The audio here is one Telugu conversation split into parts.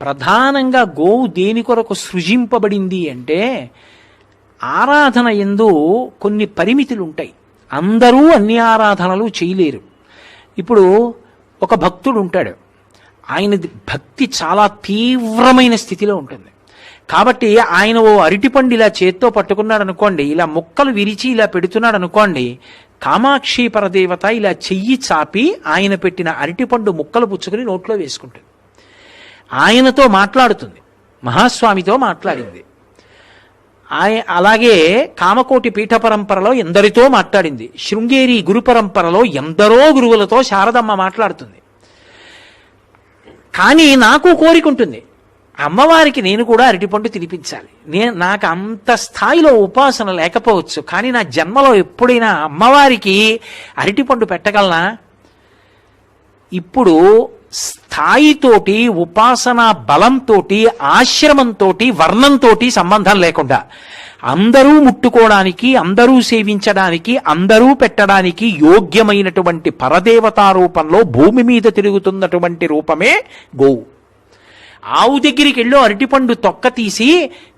ప్రధానంగా గోవు దేని కొరకు సృజింపబడింది అంటే ఆరాధన ఎందు కొన్ని పరిమితులు ఉంటాయి అందరూ అన్ని ఆరాధనలు చేయలేరు. ఇప్పుడు ఒక భక్తుడు ఉంటాడు. ఆయన భక్తి చాలా తీవ్రమైన స్థితిలో ఉంటుంది. కాబట్టి ఆయన ఓ అరటిపండు ఇలా చేత్తో పట్టుకున్నాడు అనుకోండి ఇలా ముక్కలు విరిచి ఇలా పెడుతున్నాడు అనుకోండి కామాక్షి పరదేవత ఇలా చెయ్యి చాపి ఆయన పెట్టిన అరటిపండు ముక్కలు పుచ్చుకుని నోట్లో వేసుకుంటుంది. ఆయనతో మాట్లాడుతుంది. మహాస్వామితో మాట్లాడింది. ఆయ అలాగే కామకోటి పీఠ పరంపరలో ఎందరితో మాట్లాడింది. శృంగేరి గురు పరంపరలో ఎందరో గురువులతో శారదమ్మ మాట్లాడుతుంది. కానీ నాకు కోరిక ఉంటుంది అమ్మవారికి నేను కూడా అరటిపండు తినిపించాలి. నేను నాకు అంత స్థాయిలో ఉపాసన లేకపోవచ్చు. కానీ నా జన్మలో ఎప్పుడైనా అమ్మవారికి అరటిపండు పెట్టగలనా? ఇప్పుడు స్థాయితోటి ఉపాసనా బలంతోటి ఆశ్రమంతోటి వర్ణంతోటి సంబంధం లేకుండా అందరూ ముట్టుకోవడానికి అందరూ సేవించడానికి అందరూ పెట్టడానికి యోగ్యమైనటువంటి పరదేవతా రూపంలో భూమి మీద తిరుగుతున్నటువంటి రూపమే గోవు ఆవు దగ్గరికి వెళ్ళి అరటిపండు తొక్క తీసి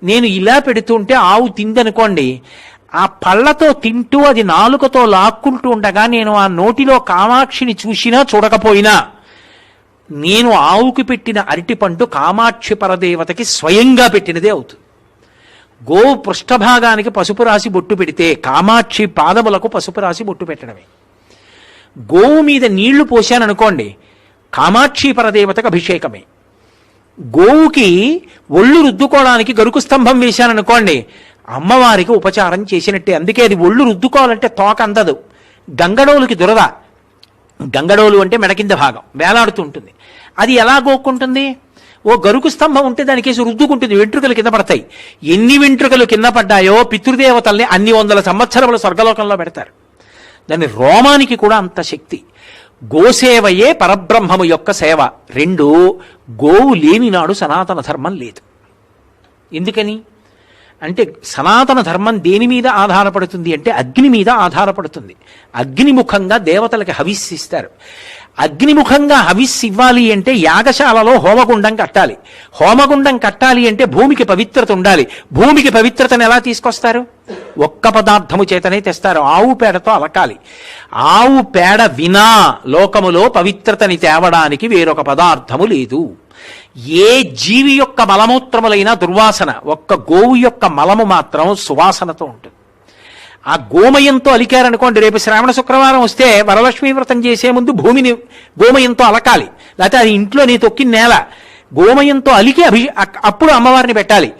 నేను ఇలా పెడుతుంటే ఆవు తిందనుకోండి ఆ పళ్ళతో తింటూ అది నాలుకతో లాక్కుంటూ ఉండగా నేను ఆ నోటిలో కామాక్షిని చూసినా చూడకపోయినా నేను ఆవుకి పెట్టిన అరటిపండు కామాక్షి పరదేవతకి స్వయంగా పెట్టినదే అవుతుంది గోవు పృష్ఠభాగానికి పసుపు రాసి బొట్టు పెడితే కామాక్షి పాదములకు పసుపు రాసి బొట్టు పెట్టడమే. గోవు మీద నీళ్ళు పోశాననుకోండి కామాక్షి పరదేవతకు అభిషేకమే. గోవుకి ఒళ్ళు రుద్దుకోవడానికి గరుకు స్తంభం వేశాననుకోండి అమ్మవారికి ఉపచారం చేసినట్టే. అందుకే అది ఒళ్ళు రుద్దుకోవాలంటే తోక అందదు. గంగడోలుకి దురద. గంగడోలు అంటే మెడ కింద భాగం. వేలాడుతూ ఉంటుంది. అది ఎలా గోక్కుంటుంది? ఓ గరుకు స్తంభం ఉంటే దానికేసి రుద్దుకుంటుంది. వెంట్రుకలు కింద పడతాయి. ఎన్ని వెంట్రుకలు కింద పడ్డాయో పితృదేవతల్ని అన్ని వందల సంవత్సరముల స్వర్గలోకంలో పెడతారు. దాని రోమానికి కూడా అంత శక్తి. గోసేవయే పరబ్రహ్మము యొక్క సేవ. రెండు గోవు లేనినాడు సనాతన ధర్మం లేదు. ఎందుకని? అంటే సనాతన ధర్మం దేని మీద ఆధారపడుతుంది అంటే అగ్ని మీద ఆధారపడుతుంది. అగ్నిముఖంగా దేవతలకి హవిస్సిస్తారు అగ్నిముఖంగా హవిస్సు ఇవ్వాలి అంటే యాగశాలలో హోమగుండం కట్టాలి. హోమగుండం కట్టాలి అంటే భూమికి పవిత్రత ఉండాలి. భూమికి పవిత్రతను ఎలా తీసుకొస్తారు? ఒక్క పదార్థము చేతనే తెస్తారు. ఆవు పేడతో అలకాలి. ఆవు పేడ వినా లోకములో పవిత్రతని తేవడానికి వేరొక పదార్థము లేదు. ఏ జీవి యొక్క మలమూత్రములైనా దుర్వాసన ఒక్క గోవు యొక్క మలము మాత్రం సువాసనతో ఉంటుంది. ఆ గోమయంతో అలికారనుకోండి రేపు శ్రావణ శుక్రవారం వస్తే వరలక్ష్మీ వ్రతం చేసే ముందు భూమిని గోమయంతో అలకాలి. లేకపోతే అది ఇంట్లో నీ తొక్కి నేల గోమయంతో అలికి అభి అప్పుడు అమ్మవారిని పెట్టాలి.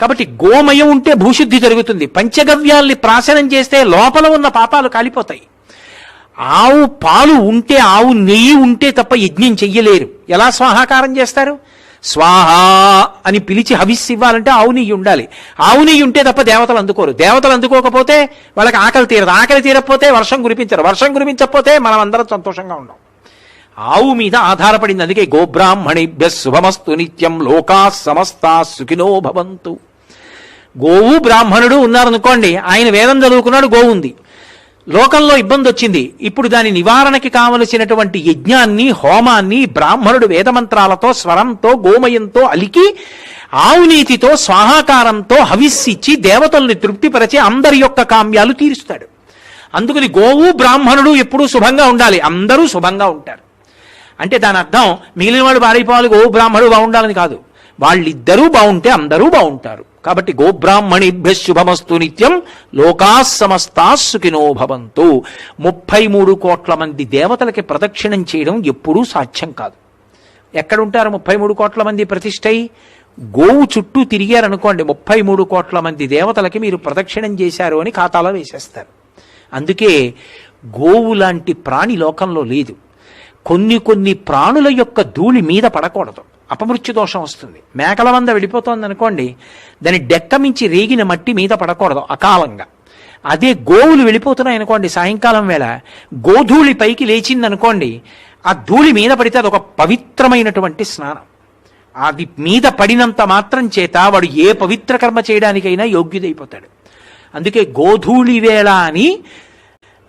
కాబట్టి గోమయం ఉంటే భూశుద్ధి జరుగుతుంది. పంచగవ్యాల్ని ప్రాశనం చేస్తే లోపల ఉన్న పాపాలు కాలిపోతాయి. ఆవు పాలు ఉంటే ఆవు నెయ్యి ఉంటే తప్ప యజ్ఞం చెయ్యలేరు. ఎలా స్వాహాకారం చేస్తారు? స్వాహా అని పిలిచి హవిస్సు ఇవ్వాలంటే ఆవునియ్యి ఉండాలి. ఆవునియ్యి ఉంటే తప్ప దేవతలు అందుకోరు. దేవతలు అందుకోకపోతే వాళ్ళకి ఆకలి తీరదు. ఆకలి తీరకపోతే వర్షం కురిపించరు. వర్షం కురిపించకపోతే మనం అందరం సంతోషంగా ఉండం. ఆవు మీద ఆధారపడింది అందుకే గోబ్రాహ్మణిభ్య శుభమస్తు నిత్యం లోకా సమస్తా సుఖినో భవంతు. గోవు బ్రాహ్మణుడు ఉన్నారనుకోండి ఆయన వేదం చదువుకున్నాడు గోవు ఉంది. లోకంలో ఇబ్బంది వచ్చింది ఇప్పుడు దాని నివారణకి కావలసినటువంటి యజ్ఞాన్ని హోమాన్ని బ్రాహ్మణుడు వేదమంత్రాలతో స్వరంతో గోమయంతో అలికి ఆవునీతితో స్వాహాకారంతో హవిస్సిచ్చి దేవతల్ని తృప్తిపరచి అందరి యొక్క కామ్యాలు తీరుస్తాడు. అందుకని గోవు బ్రాహ్మణుడు ఎప్పుడూ శుభంగా ఉండాలి. అందరూ శుభంగా ఉంటారు. అంటే దాని అర్థం మిగిలిన వాడు పాడైపోవాలి గోవు బ్రాహ్మణుడు బాగుండాలని కాదు. వాళ్ళిద్దరూ బాగుంటే అందరూ బాగుంటారు. కాబట్టి గోబ్రాహ్మణిభ్య శుభమస్తు నిత్యం లోకా సమస్తా సుఖినో భవంతు. ముప్పై మూడు కోట్ల మంది దేవతలకి ప్రదక్షిణం చేయడం ఎప్పుడూ సాధ్యం కాదు. ఎక్కడుంటారు ముప్పై మూడు కోట్ల మంది ప్రతిష్టై? గోవు చుట్టూ తిరిగారనుకోండి ముప్పై మూడు కోట్ల మంది దేవతలకి మీరు ప్రదక్షిణం చేశారు అని ఖాతాలో వేసేస్తారు. అందుకే గోవు లాంటి ప్రాణి లోకంలో లేదు. కొన్ని కొన్ని ప్రాణుల యొక్క ధూళి మీద పడకూడదు. అపమృత్యు దోషం వస్తుంది. మేకల మంద వెళ్ళిపోతుంది అనుకోండి దాని డెక్క మించి రేగిన మట్టి మీద పడకూడదు అకాలంగా. అదే గోవులు వెళ్ళిపోతున్నాయి అనుకోండి సాయంకాలం వేళ గోధూళి పైకి లేచింది అనుకోండి ఆ ధూళి మీద పడితే అదొక పవిత్రమైనటువంటి స్నానం. అది మీద పడినంత మాత్రం చేత వాడు ఏ పవిత్ర కర్మ చేయడానికైనా యోగ్యుడైపోతాడు. అందుకే గోధూళి వేళ అని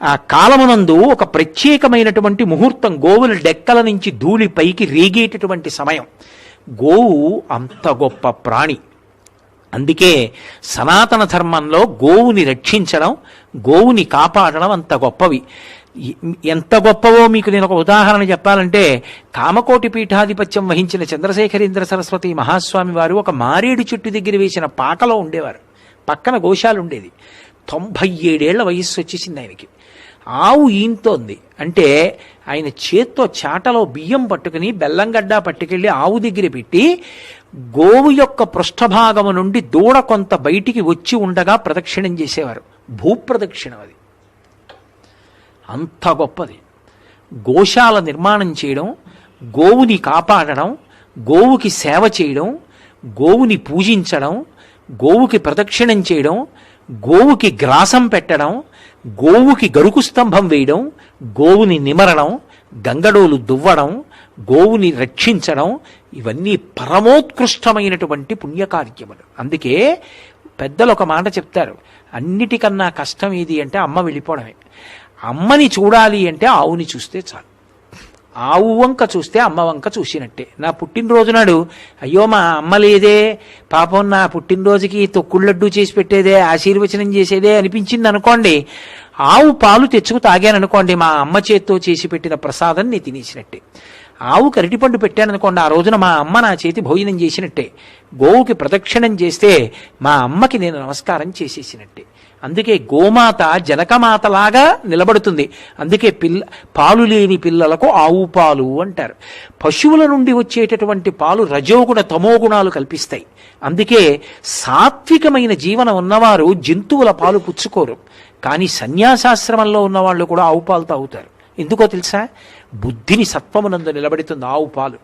ఆ కాలమునందు ఒక ప్రత్యేకమైనటువంటి ముహూర్తం గోవుల డెక్కల నుంచి ధూళి పైకి రేగేటటువంటి సమయం. గోవు అంత గొప్ప ప్రాణి. అందుకే సనాతన ధర్మంలో గోవుని రక్షించడం గోవుని కాపాడడం అంత గొప్పవి. ఎంత గొప్పవో మీకు నేను ఒక ఉదాహరణ చెప్పాలంటే కామకోటి పీఠాధిపత్యం వహించిన చంద్రశేఖరేంద్ర సరస్వతి మహాస్వామి వారు ఒక మారేడు చెట్టు దగ్గర వేసిన పాకలో ఉండేవారు. పక్కన గోశాలు ఉండేది తొంభై ఏడేళ్ళ వయస్సు వచ్చేసింది ఆయనకి. ఆవు ఈంతోంది. అంటే ఆయన చేత్తో చాటలో బియ్యం పట్టుకుని బెల్లంగడ్డ పట్టుకెళ్ళి ఆవు దగ్గర పెట్టి గోవు యొక్క పృష్ఠభాగము నుండి దూడ కొంత బయటికి వచ్చి ఉండగా ప్రదక్షిణం చేసేవారు. భూప్రదక్షిణం అది. అంత గొప్పది. గోశాల నిర్మాణం చేయడం గోవుని కాపాడడం గోవుకి సేవ చేయడం గోవుని పూజించడం గోవుకి ప్రదక్షిణం చేయడం గోవుకి గ్రాసం పెట్టడం గోవుకి గరుకు స్తంభం వేయడం గోవుని నిమరడం గంగడోలు దువ్వడం గోవుని రక్షించడం ఇవన్నీ పరమోత్కృష్టమైనటువంటి పుణ్యకార్యములు. అందుకే పెద్దలు ఒక మాట చెప్తారు అన్నిటికన్నా కష్టం ఏది అంటే అమ్మ వెళ్ళిపోవడమే. అమ్మని చూడాలి అంటే ఆవుని చూస్తే చాలు. ఆవు వంక చూస్తే అమ్మ వంక చూసినట్టే. నా పుట్టినరోజు నాడు అయ్యో మా అమ్మ లేదే పాపం నా పుట్టినరోజుకి తొక్కుళ్ళడ్డు చేసి పెట్టేదే ఆశీర్వచనం చేసేదే అనిపించింది అనుకోండి ఆవు పాలు తెచ్చుకు తాగాననుకోండి మా అమ్మ చేత్తో చేసి పెట్టిన ప్రసాదం నీ తినేసినట్టే. ఆవు కరిటిపండు పెట్టాననుకోండి ఆ రోజున మా అమ్మ నా చేతి భోజనం చేసినట్టే. గోవుకి ప్రదక్షిణం చేస్తే మా అమ్మకి నేను నమస్కారం చేసేసినట్టే. అందుకే గోమాత జనకమాతలాగా నిలబడుతుంది. అందుకే పిల్ల పాలు లేని పిల్లలకు ఆవు పాలు అంటారు. పశువుల నుండి వచ్చేటటువంటి పాలు రజోగుణ తమోగుణాలు కల్పిస్తాయి. అందుకే సాత్వికమైన జీవనం ఉన్నవారు జంతువుల పాలు పుచ్చుకోరు. కానీ సన్యాసాశ్రమంలో ఉన్నవాళ్ళు కూడా ఆవు పాలు తాగుతారు. ఎందుకో తెలుసా? బుద్ధిని సత్వమునందు నిలబెడుతుంది ఆవు పాలు.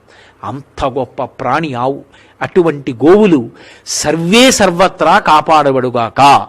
అంత గొప్ప ప్రాణి ఆవు. అటువంటి గోవులు సర్వే సర్వత్రా కాపాడబడుగాక.